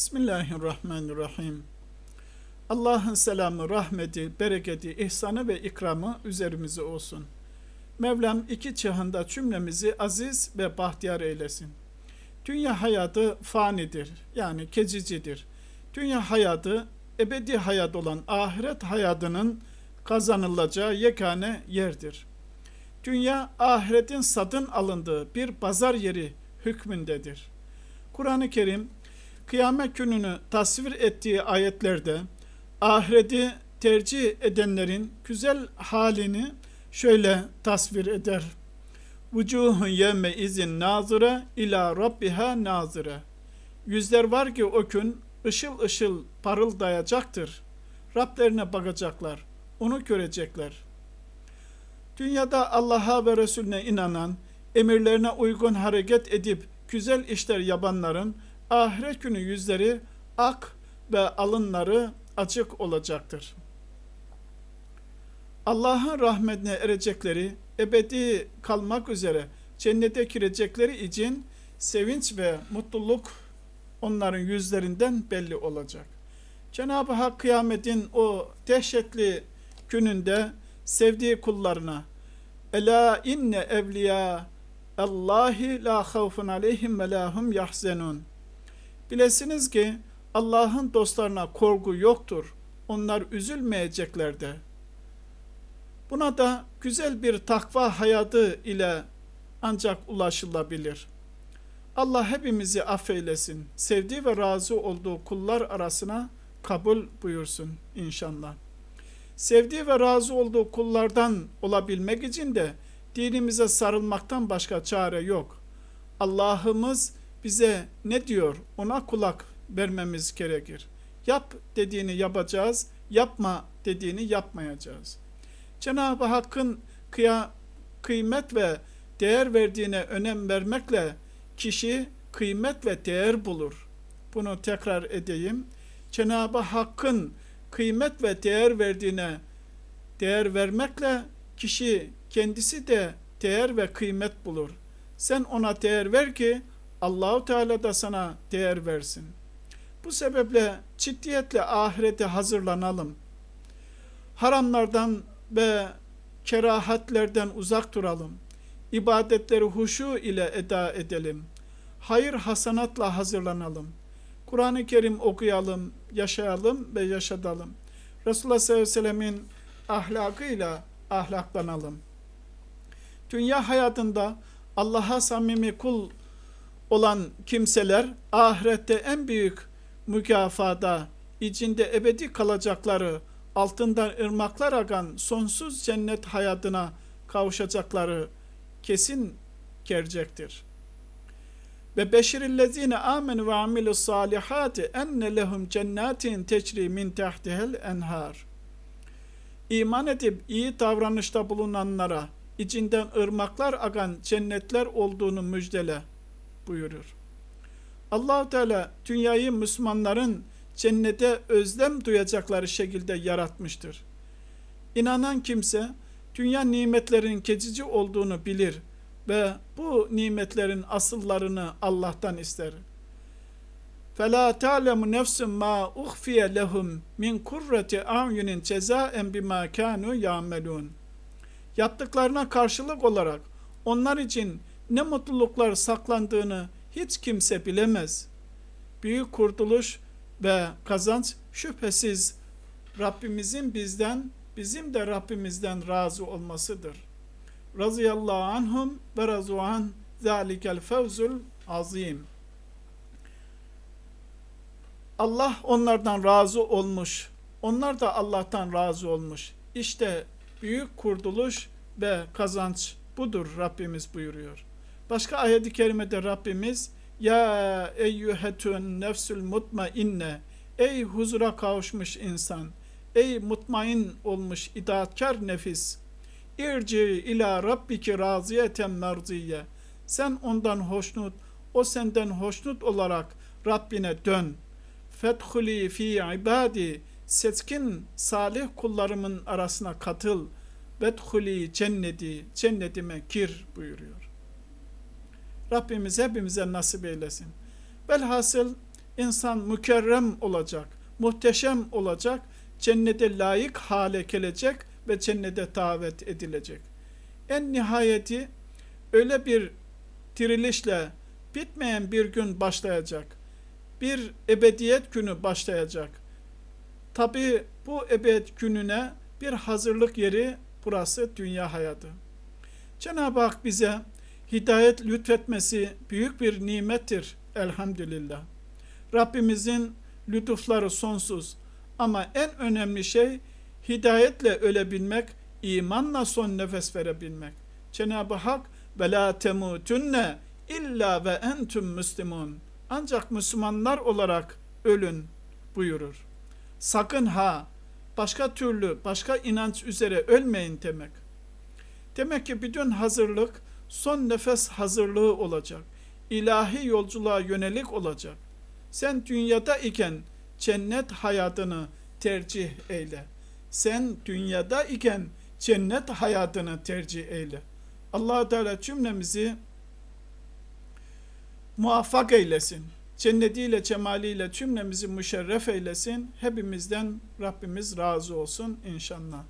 Bismillahirrahmanirrahim. Allah'ın selamı, rahmeti, bereketi, ihsanı ve ikramı üzerimize olsun. Mevlam iki çağında cümlemizi aziz ve bahtiyar eylesin. Dünya hayatı fanidir, yani geçicidir. Dünya hayatı ebedi hayat olan ahiret hayatının kazanılacağı yegane yerdir. Dünya ahiretin satın alındığı bir pazar yeri hükmündedir. Kur'an-ı Kerim kıyamet gününü tasvir ettiği ayetlerde ahireti tercih edenlerin güzel halini şöyle tasvir eder. Vucuhun yevme izin nazıra ila rabbiha nazıra. Yüzler var ki o gün ışıl ışıl parıldayacaktır. Rablerine bakacaklar, onu görecekler. Dünyada Allah'a ve Resulüne inanan, emirlerine uygun hareket edip güzel işler yapanların ahiret günü yüzleri ak ve alınları açık olacaktır. Allah'ın rahmetine erecekleri, ebedi kalmak üzere cennete girecekleri için sevinç ve mutluluk onların yüzlerinden belli olacak. Cenab-ı Hak kıyametin o dehşetli gününde sevdiği kullarına Ela inne evliya Allahi la havfun aleyhim ve la hum yahzenun Bilesiniz ki Allah'ın dostlarına korku yoktur. Onlar üzülmeyecekler de. Buna da güzel bir takva hayatı ile ancak ulaşılabilir. Allah hepimizi affeylesin. Sevdiği ve razı olduğu kullar arasına kabul buyursun inşallah. Sevdiği ve razı olduğu kullardan olabilmek için de dinimize sarılmaktan başka çare yok. Allah'ımız bize ne diyor ona kulak vermemiz gerekir. Yap dediğini yapacağız, yapma dediğini yapmayacağız. Cenab-ı Hakk'ın kıya, kıymet ve değer verdiğine önem vermekle kişi kıymet ve değer bulur. Bunu tekrar edeyim. Cenab-ı Hakk'ın kıymet ve değer verdiğine değer vermekle kişi kendisi de değer ve kıymet bulur. Sen ona değer ver ki Allahu Teala da sana değer versin. Bu sebeple ciddiyetle ahirete hazırlanalım. Haramlardan ve kerahatlerden uzak duralım. İbadetleri huşu ile eda edelim. Hayır hasanatla hazırlanalım. Kur'an-ı Kerim okuyalım, yaşayalım ve yaşadalım. Resulullah sallallahu aleyhi ve sellemin ahlakıyla ahlaklanalım. Dünya hayatında Allah'a samimi kul olan kimseler ahirette en büyük mükafada içinde ebedi kalacakları, altından ırmaklar akan sonsuz cennet hayatına kavuşacakları kesin gelecektir. Ve beşirillezine amenu ve amilu salihati enne lehum cennetin tecri min tahtihel enhar. İman edip iyi davranışta bulunanlara içinden ırmaklar akan cennetler olduğunu müjdele buyurur. Allahu Teala dünyayı Müslümanların cennete özlem duyacakları şekilde yaratmıştır. İnanan kimse dünya nimetlerin geçici olduğunu bilir ve bu nimetlerin asıllarını Allah'tan ister. فَلَا تَعْلَمُ نَفْسٌ مَا اُخْفِيَ لَهُمْ مِنْ كُرَّةِ اَعْيُنٍ جَزَاءً بِمَا كَانُوا يَعْمَلُونَ Yaptıklarına karşılık olarak onlar için ne mutluluklar saklandığını hiç kimse bilemez. Büyük kurtuluş ve kazanç şüphesiz Rabbimizin bizden, bizim de Rabbimizden razı olmasıdır. Razıyallahu anhum ve razuan zalikel fevzul azim. Allah onlardan razı olmuş. Onlar da Allah'tan razı olmuş. İşte büyük kurtuluş ve kazanç budur Rabbimiz buyuruyor. Başka ayet-i kerimede Rabbimiz ya eyyühetün nefsül mutmainne ey huzura kavuşmuş insan ey mutmain olmuş itaatkar nefis irci ila rabbiki raziyeten merziye. Sen ondan hoşnut o senden hoşnut olarak Rabbine dön. Fethuli fi ibadi seçkin salih kullarımın arasına katıl. Vedhuli cenneti cennetime gir buyuruyor. Rabbimiz hepimize nasip eylesin. Velhasıl İnsan mükerrem olacak, muhteşem olacak, cennete layık hale gelecek ve cennete davet edilecek. En nihayeti öyle bir dirilişle bitmeyen bir gün başlayacak. Bir ebediyet günü başlayacak. Tabi bu ebed gününe bir hazırlık yeri burası dünya hayatı. Cenab-ı Hak bize hidayet lütfetmesi büyük bir nimettir elhamdülillah. Rabbimizin lütufları sonsuz ama en önemli şey hidayetle ölebilmek, imanla son nefes verebilmek. Cenab-ı Hak ve la temutunne illa ve entüm müslimun. Ancak Müslümanlar olarak ölün buyurur. Sakın ha başka türlü başka inanç üzere ölmeyin demek. Demek ki bütün hazırlık son nefes hazırlığı olacak. İlahi yolculuğa yönelik olacak. Sen dünyada iken cennet hayatını tercih eyle. Sen dünyada iken cennet hayatını tercih eyle. allah Teala cümlemizi muvaffak eylesin. Cennetiyle, cemaliyle cümlemizi müşerref eylesin. Hepimizden Rabbimiz razı olsun inşallah.